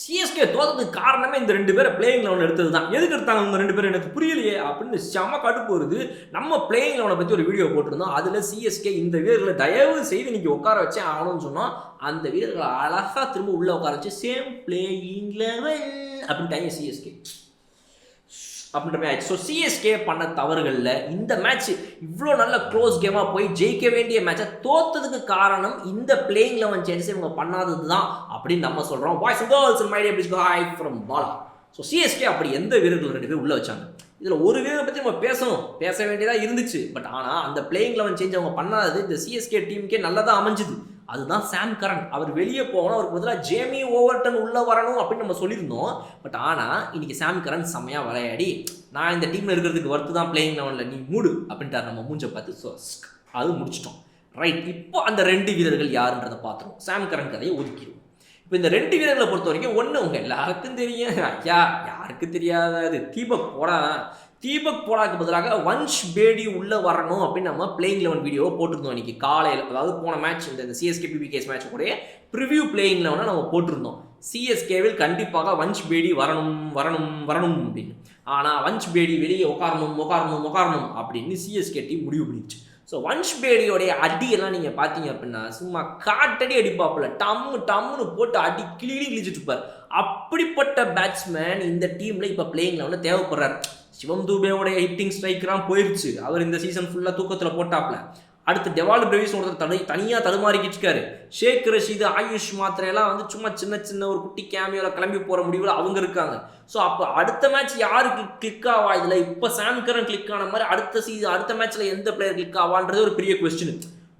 CSK தோத்ததுக்கு காரணமே இந்த ரெண்டு பேரை பிளேயிங் லெவன் எடுத்தது தான் எதுக்கு எடுத்தாங்க இந்த ரெண்டு பேரும்? எனக்கு புரியலையே அப்படின்னு செம கடுப்பு வருது. நம்ம பிளேயிங் லெவனை பற்றி ஒரு வீடியோ போட்டிருந்தோம். அதில் சிஎஸ்கே இந்த வீரர்களை தயவு செய்து நீங்கள் உட்கார வச்சே ஆகணும்னு சொன்னோம். அந்த வீரர்களை அழகாக திரும்ப உள்ளே உட்கார வச்சு சேம் பிளேயிங் லெவன் அப்படின்ட்டாங்க சிஎஸ்கே அப்படின்ற மேட்ச் ஸோ சிஎஸ்கே பண்ண தவறுகளில் இந்த மேட்ச் இவ்வளோ நல்ல க்ளோஸ் கேமாக போய் ஜெயிக்க வேண்டிய மேட்சை தோத்ததுக்கு காரணம் இந்த பிளேயிங் லெவன் சேஞ்சஸ் இவங்க பண்ணாதது தான் அப்படின்னு நம்ம சொல்கிறோம் voice girls mighty day hi from Bala so CSK அப்படி எந்த வீரர்கள் ரெண்டு பேர் உள்ளே வச்சாங்க? இதில் ஒரு வீரரை பற்றி நம்ம பேசணும். பேச வேண்டியதாக இருந்துச்சு. பட் ஆனால் அந்த பிளேயிங் லெவன் சேஞ்ச் அவங்க பண்ணாதது இந்த சிஎஸ்கே டீமுக்கே நல்லதாக அமைஞ்சுது. அதுதான் சாம் கரன் அவர் வெளியே போகணும் அவருக்கு பதிலாக ஜேமி ஓவர்டன் உள்ளே வரணும் அப்படின்னு நம்ம சொல்லியிருந்தோம். பட் ஆனால் இன்னைக்கு சாம் கரன் செம்மையாக விளையாடி நான் இந்த டீமில் இருக்கிறதுக்கு ஒர்த்து தான் பிளேயிங் லெவனில் நீ மூடு அப்படின்ட்டார் நம்ம மூஞ்ச பார்த்து. ஸோ அது முடிச்சிட்டோம். ரைட் இப்போ அந்த ரெண்டு வீரர்கள் யாருன்றதை பார்த்துருவோம். சாம் கரன் கதையை ஒதுக்கிடுவோம். இப்போ இந்த ரெண்டு வீரர்களை பொறுத்த வரைக்கும் ஒன்று உங்கள் எல்லாருக்கும் தெரியும். ஐயா யாருக்கு தெரியாதது தீபக் போடா. தீபக் போடாக்கு பதிலாக வன்ஷ் பேடி உள்ளே வரணும் அப்படின்னு நம்ம பிளேயிங் லெவன் வீடியோ போட்டிருந்தோம் இன்றைக்கி காலையில் அதாவது போன மேட்ச் இந்த சிஎஸ்கே பிபிகேஸ் மேட்ச் கூட ப்ரிவியூ பிளேயிங் லெவனை நம்ம போட்டிருந்தோம். சிஎஸ்கேவில் கண்டிப்பாக வன்ஷ் பேடி வரணும் வரணும் வரணும் அப்படின்னு. ஆனால் வன்ஷ் பேடி வெளியே உட்காரணும் உட்காரணும் உட்காரணும் அப்படின்னு சிஎஸ்கே டீம் முடிவு பண்ணிச்சு ஸோ வன்ஷ் பேடியோடைய அடியெல்லாம் நீங்கள் பார்த்தீங்க அப்படின்னா சும்மா காட்டடி அடிப்பாப்புல. டம்மு டம்முன்னு போட்டு அடி கிளி கிழிச்சிட்டு இருப்பார். அப்படிப்பட்ட பேட்ஸ்மேன் இந்த டீமில் இப்போ பிளேயிங் லெவலில் தேவைப்படுறாரு. சிவம் தூபேவுடைய ஹிட்டிங் ஸ்ட்ரைக்லாம் போயிடுச்சு அவர் இந்த சீசன் ஃபுல்லாக தூக்கத்தில் போட்டாப்ல. அடுத்து டெவால் பிரவிஸ் ஒருத்தர் தனி தனியாக தடுமாறிக்கிட்டு இருக்காரு. ஷேக் ரஷீது ஆயுஷ் மாத்திரையெல்லாம் வந்து சும்மா சின்ன சின்ன ஒரு குட்டி கேமியோவில் கிளம்பி போகிற முடிவில் அவங்க இருக்காங்க. ஸோ அப்போ அடுத்த மேட்ச் யாருக்கு கிளிக் ஆவா? இதில் இப்போ சாம்கரன் கிளிக் ஆன மாதிரி அடுத்த சீசன் அடுத்த மேட்ச்சில் எந்த பிளேயர் கிளிக் ஆவான்றது ஒரு பெரிய கொஸ்டின்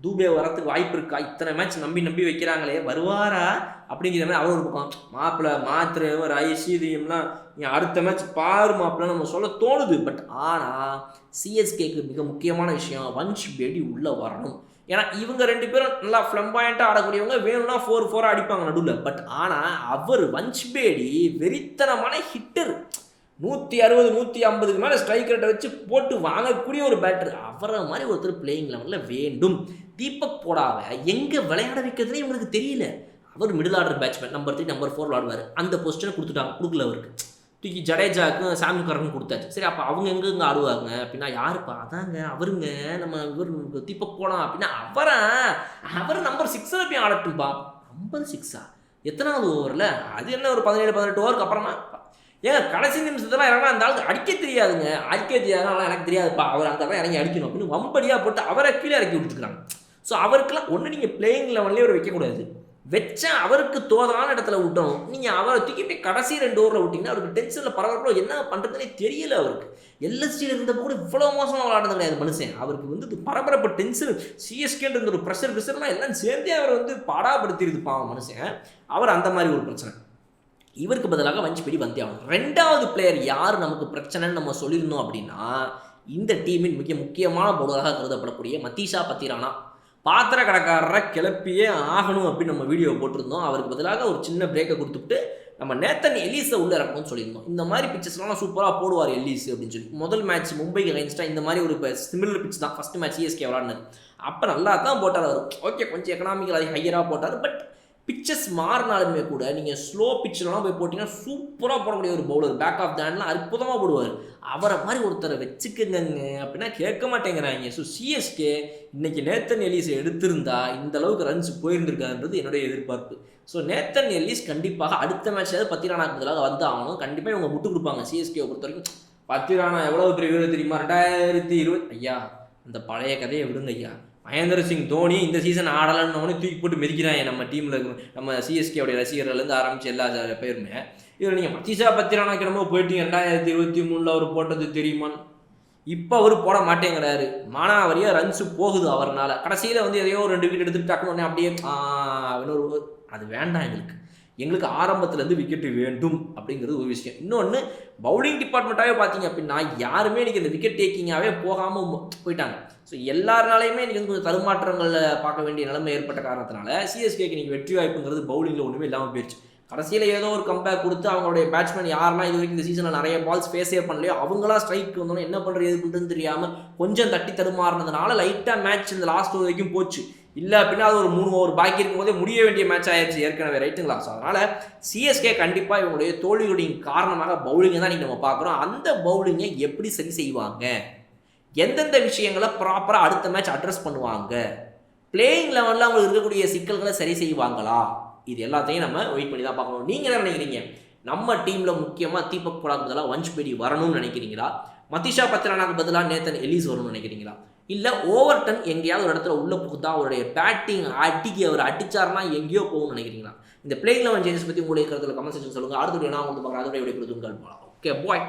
தூபே வரத்துக்கு வாய்ப்பு இருக்கா? இத்தனை மேட்ச் நம்பி நம்பி வைக்கிறாங்களே வருவாரா? அப்படிங்கிற மாதிரி அவர் ஒரு பக்கம் மாப்பிள்ளை மாத்திரை ஒரு ஐசிதியம்லாம் நீ அடுத்த மேட்ச் பாரு மாப்பிள்ள நம்ம சொல்ல தோணுது. பட் ஆனால் சிஎஸ்கேக்கு மிக முக்கியமான விஷயம் வன்ஷ் பேடி உள்ளே வரணும். ஏன்னா இவங்க ரெண்டு பேரும் நல்லா ஃப்ளம்பாயண்ட்டாக ஆடக்கூடியவங்க வேணும்னா ஃபோர் ஃபோராக அடிப்பாங்க நடுவில். பட் ஆனால் அவர் வன்ஷ் பேடி வெறித்தனமான ஹிட்டர் நூற்றி அறுபது நூற்றி ஐம்பதுக்கு மேலே ஸ்ட்ரைக் ரேட்டை வச்சு போட்டு வாங்கக்கூடிய ஒரு பேட்டர் அவரை மாதிரி ஒருத்தர் பிளேயிங் லெவலில் வேண்டும். தீபக் போடாவை எங்கே விளையாட வைக்கிறதுனே இவங்களுக்கு தெரியல. அவர் middle order batsman number three number four விளாடுவார் அந்த பொசிஷனை கொடுத்துட்டாங்க கொடுக்கல அவருக்கு. தூக்கி ஜடேஜாவுக்கும் சாமி கரனும் கொடுத்தாச்சு. சரி அப்போ அவங்க எங்கெங்க ஆடுவாங்க? அப்படின்னா யாருப்பா? அதாங்க அவருங்க. நம்ம இவர் தீபக் போலாம் அப்படின்னா அவரை? அவர் நம்பர் சிக்ஸில் போய் ஆடட்டும்பா நம்பர் சிக்ஸா எத்தனாவது ஓவரில் அது என்ன ஒரு பதினேழு பதினெட்டு ஓவருக்கு அப்புறமா? ஏங்க கடைசி நிமிஷத்தில் இறங்கினா அந்த ஆளுக்கு அடிக்க தெரியாதுங்க. அடிக்க தெரியாதுனால எனக்கு தெரியாதுப்பா. அவர் அந்த தான் இறங்கி அடிக்கணும். அப்படின்னு வம்படியாக போட்டு அவரை கீழே இறக்கி விட்டுருக்காங்க ஸோ அவருக்கெல்லாம் ஒன்று நீங்கள் பிளேயிங் லெவன்லேயே அவர் வைக்கக்கூடாது. வச்சா அவருக்கு தோதான இடத்துல விட்டணும் நீங்கள் அவரை தூக்கி போய் கடைசி ரெண்டு ஓவரில் விட்டிங்கன்னா அவருக்கு டென்ஷனில் பரவாயில்ல என்ன பண்ணுறதுனே தெரியல அவருக்கு. எல்எஸ்டியில் இருந்தப்போ கூட இவ்வளோ மோசமாக விளாடுறது கிடையாது மனுஷன். அவருக்கு வந்து இது பரபரப்பு டென்ஷன் சிஎஸ்கேன்ற ஒரு ப்ரெஷர் ப்ரெஷர்லாம் எல்லாம் சேர்ந்தே அவரை வந்து பாடாப்படுத்திடுது பாவம் மனுஷன். அவர் அந்த மாதிரி ஒரு பிரச்சனை. இவருக்கு பதிலாக வஞ்சிப்படி வந்தே ஆகணும் ரெண்டாவது பிளேயர் யார் நமக்கு பிரச்சனைன்னு நம்ம சொல்லியிருந்தோம் அப்படின்னா இந்த டீமின் மிக முக்கியமான பவுலராக கருதப்படக்கூடிய மத்தீஷா பத்திரானா. பாத்திர கடைக்காரரை கிளப்பியே ஆகணும் அப்படின்னு நம்ம வீடியோ போட்டிருந்தோம். அவருக்கு பதிலாக ஒரு சின்ன பிரேக்கை கொடுத்துட்டு நம்ம நேத்தன் எலிஸை உள்ளே இறக்கணும்னு சொல்லியிருந்தோம். இந்த மாதிரி பிச்சஸ்லாம் சூப்பராக போடுவார் எலிஸ் அப்படின்னு சொல்லி. முதல் மேட்ச் மும்பைக்கு அகைன்ஸ்டாக இந்த மாதிரி ஒரு சிமிலர் பிச் தான். ஃபஸ்ட் மேட்ச் சிஎஸ்கே விளாட்னது அப்போ நல்லா தான் போட்டார் அவர். ஓகே கொஞ்சம் எக்கனாமிக்கல் ஹையராக போட்டார். பட் பிச்சஸ் மாறினாலுமே கூட நீங்கள் ஸ்லோ பிச்சிலலாம் போய் போட்டிங்கன்னா சூப்பராக போடக்கூடிய ஒரு பவுலர் பேக் ஆஃப் தேண்ட்லாம் அற்புதமாக போடுவார். அவரை மாதிரி ஒருத்தரை வச்சுக்கங்க அப்படின்னா கேட்க மாட்டேங்கிறாங்க. ஸோ சிஎஸ்கே இன்றைக்கி நேத்தன் எலிஸ் எடுத்திருந்தா இந்த அளவுக்கு ரன்ஸ் போயிருந்திருக்காருன்றது என்னுடைய எதிர்பார்ப்பு. ஸோ நேத்தன் எல்லிஸ் கண்டிப்பாக அடுத்த மேட்ச்லாவது பத்திரானாக்கு பதிலாக வந்து ஆகணும். கண்டிப்பாக இவங்க முட்டு கொடுப்பாங்க. சிஎஸ்கே பொறுத்த வரைக்கும் பத்திரானா எவ்வளோ பெரிய வீரர் தெரியுமா? ரெண்டாயிரத்தி இருபது ஐயா அந்த பழைய கதையை விடுங்க ஐயா மகேந்திர சிங் தோனி இந்த சீசன் ஆடலன்னு தூக்கி போட்டு மிதிக்கிறாங்க. நம்ம டீமில் நம்ம சிஎஸ்கேவுடைய ரசிகர்கள்லேருந்து ஆரம்பிச்சு எல்லா பேருமே. இதில் நீங்கள் பத்திசா பத்திரானா கிளம்ப போயிட்டீங்க. ரெண்டாயிரத்தி இருபத்தி மூணில் அவர் போட்டது தெரியுமான்னு இப்போ அவர் போட மாட்டேங்கிறாரு. மானாவரியாக ரன்ஸு போகுது அவர்னால. கடைசியில் வந்து எதையோ ரெண்டு விக்கெட் எடுத்துட்டு டக்குன்னு அப்படியே இன்னொரு அது வேண்டாம் எங்களுக்கு எங்களுக்கு ஆரம்பத்துலேருந்து விக்கெட்டு வேண்டும் அப்படிங்கிறது ஒரு விஷயம். இன்னொன்று பவுலிங் டிபார்ட்மெண்ட்டாகவே பார்த்தீங்க அப்படின்னா யாருமே இன்றைக்கி இந்த விக்கெட் டேக்கிங்காகவே போகாமல் போயிட்டாங்க. ஸோ எல்லாருனாலையுமே இன்றைக்கி வந்து கொஞ்சம் தருமாற்றங்களில் பார்க்க வேண்டிய நிலைமை ஏற்பட்ட காரணத்தினால சிஎஸ்கேக்கு இன்றைக்கி வெற்றி வாய்ப்புங்கிறது பவுலிங்கில் ஒன்றுமே இல்லாமல் போயிடுச்சு கடைசியில் ஏதோ ஒரு கம்பேக் கொடுத்து அவங்களுடைய பேட்ஸ்மேன் யாரெல்லாம் இது வரைக்கும் இந்த சீசனில் நிறைய பால்ஸ் ஃபேஸே பண்ணலையோ அவங்களா ஸ்ட்ரைக் வந்தோன்னே என்ன பண்ணுறது எது பண்ணுறதுன்னு தெரியாமல் கொஞ்சம் தட்டி தடுமாறினதுனால லைட்டாக மேட்ச் இந்த லாஸ்ட் வரைக்கும் போச்சு. இல்லை அப்படின்னா அது ஒரு மூணு ஓவர் பாக்கி இருக்கும்போதே முடிய வேண்டிய மேட்ச் ஆயிடுச்சு ஏற்கனவே. ரைட்டுங்களா ஸோ அதனால் சிஎஸ்கே கண்டிப்பாக இவங்களுடைய தோல்வியுடைய காரணமாக பவுலிங்கை தான் நீங்கள் நம்ம பார்க்குறோம். அந்த பவுலிங்கை எப்படி சரி செய்வாங்க? எந்தெந்த விஷயங்களை ப்ராப்பராக அடுத்த மேட்ச் அட்ரஸ் பண்ணுவாங்க? பிளேயிங் லெவலில் அவங்களுக்கு இருக்கக்கூடிய சிக்கல்களை சரி செய்வாங்களா? இது எல்லாத்தையும் நம்ம வெயிட் பண்ணி தான் பார்க்கணும். நீங்கள் என்ன நினைக்கிறீங்க? நம்ம டீமில் முக்கியமாக தீபக் புடாக்கு பதிலாக வன்ஷ் வரணும்னு நினைக்கிறீங்களா? மதிஷா பத்ரானாக்கு பதிலாக நேத்தன் எலிஸ் வரணும்னு நினைக்கிறீங்களா? இல்லை ஓவர்டன் எங்கேயாவது ஒரு இடத்துல உள்ளே புகுத்தா அவருடைய பேட்டிங் அடிக்கி அவர் அடிச்சாருன்னா எங்கேயோ போகும்னு நினைக்கிறீங்களா? இந்த பிளேயிங் லெவன் சேஞ்சஸ் பற்றி உங்களுக்கு கருத்தில் கமெண்ட் செக்ஷன் சொல்லுங்கள் அடுத்த நான் வந்து பார்க்குறேன். அதோட விடைபெறுது போகலாம் ஓகே பாய்